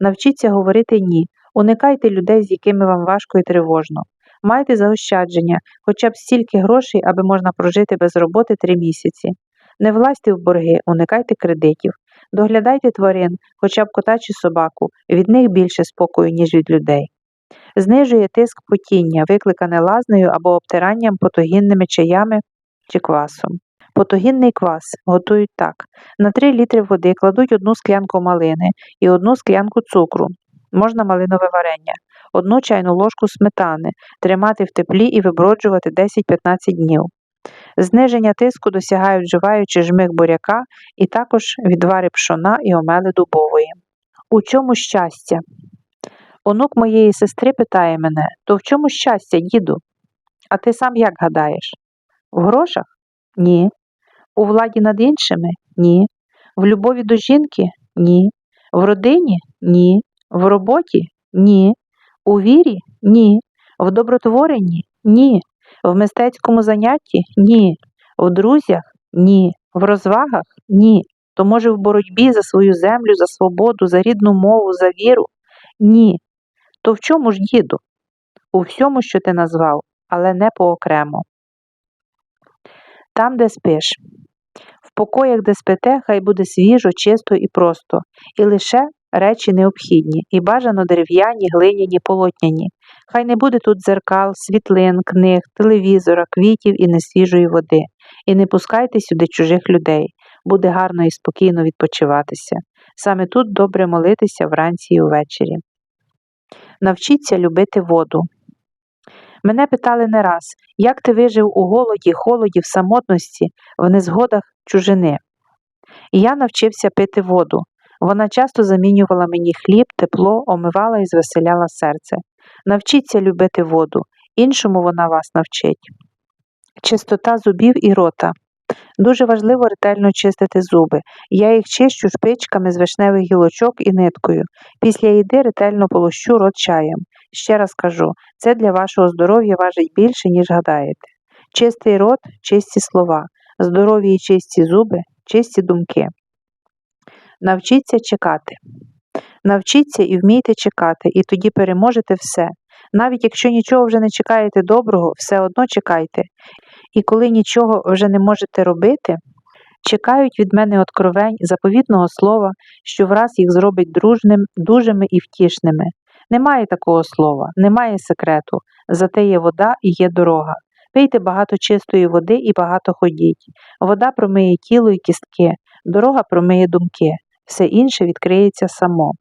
Навчіться говорити ні. Уникайте людей, з якими вам важко і тривожно. Майте заощадження, хоча б стільки грошей, аби можна прожити без роботи три місяці. Не влазьте в борги, уникайте кредитів. Доглядайте тварин, хоча б кота чи собаку, від них більше спокою, ніж від людей. Знижує тиск потіння, викликане лазнею або обтиранням потогінними чаями чи квасом. Потогінний квас готують так. На 3 літри води кладуть одну склянку малини і одну склянку цукру. Можна малинове варення, одну чайну ложку сметани, тримати в теплі і виброджувати 10-15 днів. Зниження тиску досягають вживаючи жмих буряка і також відвари пшона і омели дубової. У чому щастя? Онук моєї сестри питає мене, то в чому щастя, діду? А ти сам як гадаєш? В грошах? Ні. У владі над іншими? Ні. В любові до жінки? Ні. В родині? Ні. В роботі? Ні. У вірі? Ні. В добротворенні? Ні. В мистецькому занятті? Ні. В друзях? Ні. В розвагах? Ні. То може в боротьбі за свою землю, за свободу, за рідну мову, за віру? Ні. То в чому ж, діду? У всьому, що ти назвав, але не поокремо. Там, де спиш. Покоях, де спите, хай буде свіжо, чисто і просто, і лише речі необхідні, і бажано дерев'яні, глиняні, полотняні. Хай не буде тут дзеркал, світлин, книг, телевізора, квітів і несвіжої води. І не пускайте сюди чужих людей. Буде гарно і спокійно відпочиватися. Саме тут добре молитися вранці і увечері. Навчіться любити воду. Мене питали не раз, як ти вижив у голоді, холоді, в самотності, в незгодах чужини. І я навчився пити воду. Вона часто замінювала мені хліб, тепло, омивала і звеселяла серце. Навчіться любити воду, іншому вона вас навчить. Чистота зубів і рота. Дуже важливо ретельно чистити зуби. Я їх чищу шпичками з вишневих гілочок і ниткою. Після їди ретельно полощу рот чаєм. Ще раз кажу, це для вашого здоров'я важить більше, ніж гадаєте. Чистий рот, чисті слова, здорові і чисті зуби, чисті думки. Навчіться чекати. Навчіться і вмійте чекати, і тоді переможете все. Навіть якщо нічого вже не чекаєте доброго, все одно чекайте. І коли нічого вже не можете робити, чекають від мене откровень заповітного слова, що враз їх зробить дружним, дужими і втішними. Немає такого слова, немає секрету, зате є вода і є дорога. Пийте багато чистої води і багато ходіть. Вода промиє тіло і кістки, дорога промиє думки, все інше відкриється само.